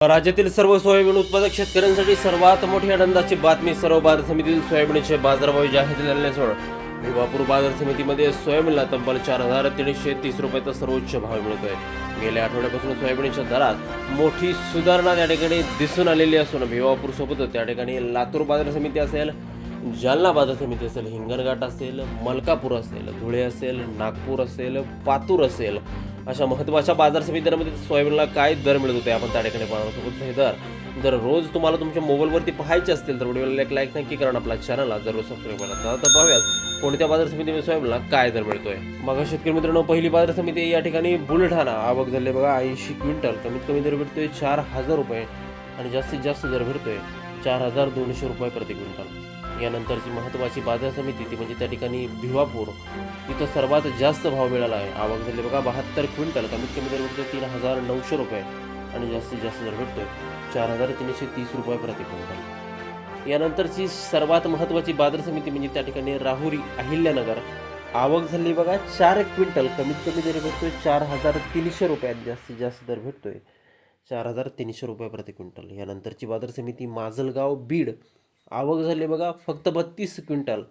राज्यातील सर्व सोयाबीन उत्पादक शेतकऱ्यांसाठी सर्वात मोठी आनंदाची बातमी सर्व बाजार समितीतील सोयाबीनचे बाजारभाव जाहीर झाल्यासोड भिवापूर बाजार समितीमध्ये सोयाबीनला तब्बल चार हजार तीनशे तीस रुपयाचा सर्वोच्च भाव मिळतोय. गेल्या आठवड्यापासून सोयाबीनच्या दरात मोठी सुधारणा त्या ठिकाणी दिसून आलेली असून भिवापूर सोबतच त्या ठिकाणी लातूर बाजार समिती असेल जालना बाजार समिती असेल हिंगणघाट असेल मलकापूर असेल धुळे असेल नागपूर असेल पातूर असेल. अशा महत्त्वाच्या बाजार समित्यांमध्ये सोयाबीनला काय दर मिळत होते? आपण त्या ठिकाणी पाहणार सोबत हे दर. जर रोज तुम्हाला तुमच्या मोबाईलवरती पाहायचे असतील तर व्हिडिओला एक लाईक नक्की करा आणि आपल्या चॅनलला जरूर सबस्क्राईब करा. तर पाहूयात कोणत्या बाजार समितीमध्ये सोयाबीनला काय दर मिळतोय? बघा शेतकरी मित्रांनो पहिली बाजार समिती या ठिकाणी बुलढाणा. आवक झाले बघा ऐंशी क्विंटल. कमीत कमी दर भेटतोय चार हजार रुपये आणि जास्तीत जास्त दर भेटतोय चार हजार दोनशे रुपये प्रति क्विंटल. यानंतरची महत्त्वाची बाजार समिती ती म्हणजे त्या ठिकाणी भिवापूर. तिथं सर्वात जास्त भाव मिळाला आहे. आवक झाली बघा बहात्तर क्विंटल. कमीत कमी दर भेटतोय तीन हजार नऊशे रुपये. आणि जास्तीत जास्त दर भेटतोय चार हजार तीनशे तीस रुपये प्रति क्विंटल. यानंतरची सर्वात महत्त्वाची बाजार समिती म्हणजे त्या ठिकाणी राहुरी अहिल्यानगर. आवक झाली बघा चार क्विंटल. कमीत कमी दर भेटतोय चार हजार तीनशे रुपयात जास्तीत जास्त दर भेटतोय चार हजार तीनशे रुपये प्रति क्विंटल. यानंतरची बाजार समिती माजलगाव बीड. आवक झाली बघा फक्त बत्तीस क्विंटल.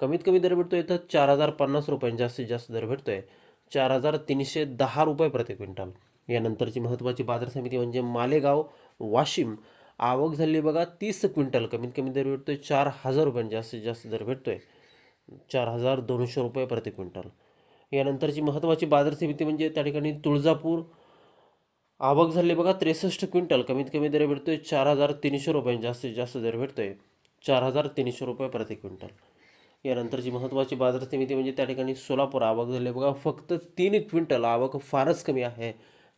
कमीत कमी दर भेटतो इथं चार हजार पन्नास रुपये जास्तीत जास्त दर भेटतोय. चार हजार तीनशे दहा रुपये प्रति क्विंटल. यानंतरची महत्त्वाची बाजार समिती म्हणजे मालेगाव वाशिम. आवक झाली बघा तीस क्विंटल. कमीत कमी दर भेटतोय चार हजार रुपये जास्तीत जास्त दर भेटतोय. चार हजार दोनशे रुपये प्रति क्विंटल. यानंतरची महत्त्वाची बाजार समिती म्हणजे त्या ठिकाणी तुळजापूर. आवक झाली बघा त्रेसष्ट क्विंटल. कमीत कमी दर भेटतोय चार हजार तीनशे रुपये जास्तीत जास्त दर भेटतोय. चार हजार तीनशे रुपये प्रति क्विंटल. यानंतरची महत्त्वाची बाजार समिती म्हणजे त्या ठिकाणी सोलापूर. आवक झाली बघा फक्त तीन क्विंटल आवक फारच कमी आहे.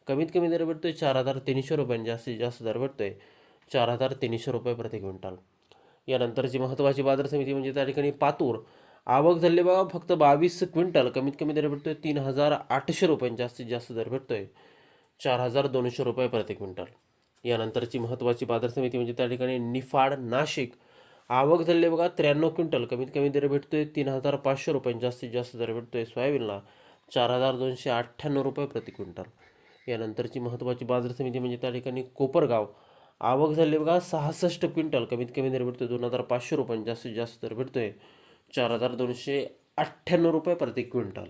कमीत कमी दर भेटतो आहे चार हजार तीनशे रुपयांनी जास्तीत जास्त दर भेटतो आहे चार हजार तीनशे रुपये प्रति क्विंटल. यानंतरची महत्त्वाची बाजार समिती म्हणजे त्या ठिकाणी पातूर. आवक झाली बघा फक्त बावीस क्विंटल. कमीत कमी दर भेटतो आहे तीन हजार आठशे रुपयांनी जास्तीत जास्त दर भेटतो आहे चार हजार दोनशे रुपये प्रति क्विंटल. यानंतरची महत्त्वाची बाजार समिती म्हणजे त्या ठिकाणी निफाड नाशिक. आवक झाली बघा त्र्याण्णव क्विंटल. कमीत कमी दर भेटतोय तीन हजार पाचशे रुपये. जास्तीत जास्त दर भेटतोय सोयाबीनला चार हजार दोनशे अठ्ठ्याण्णव रुपये प्रति क्विंटल. यानंतरची महत्त्वाची बाजार समिती म्हणजे त्या ठिकाणी कोपरगाव. आवक झाली बघा सहासष्ट क्विंटल. कमीत कमी दर भेटतोय दोन हजार पाचशे रुपये. जास्तीत जास्त दर भेटतोय चार हजार दोनशे अठ्ठ्याण्णव रुपये प्रति क्विंटल.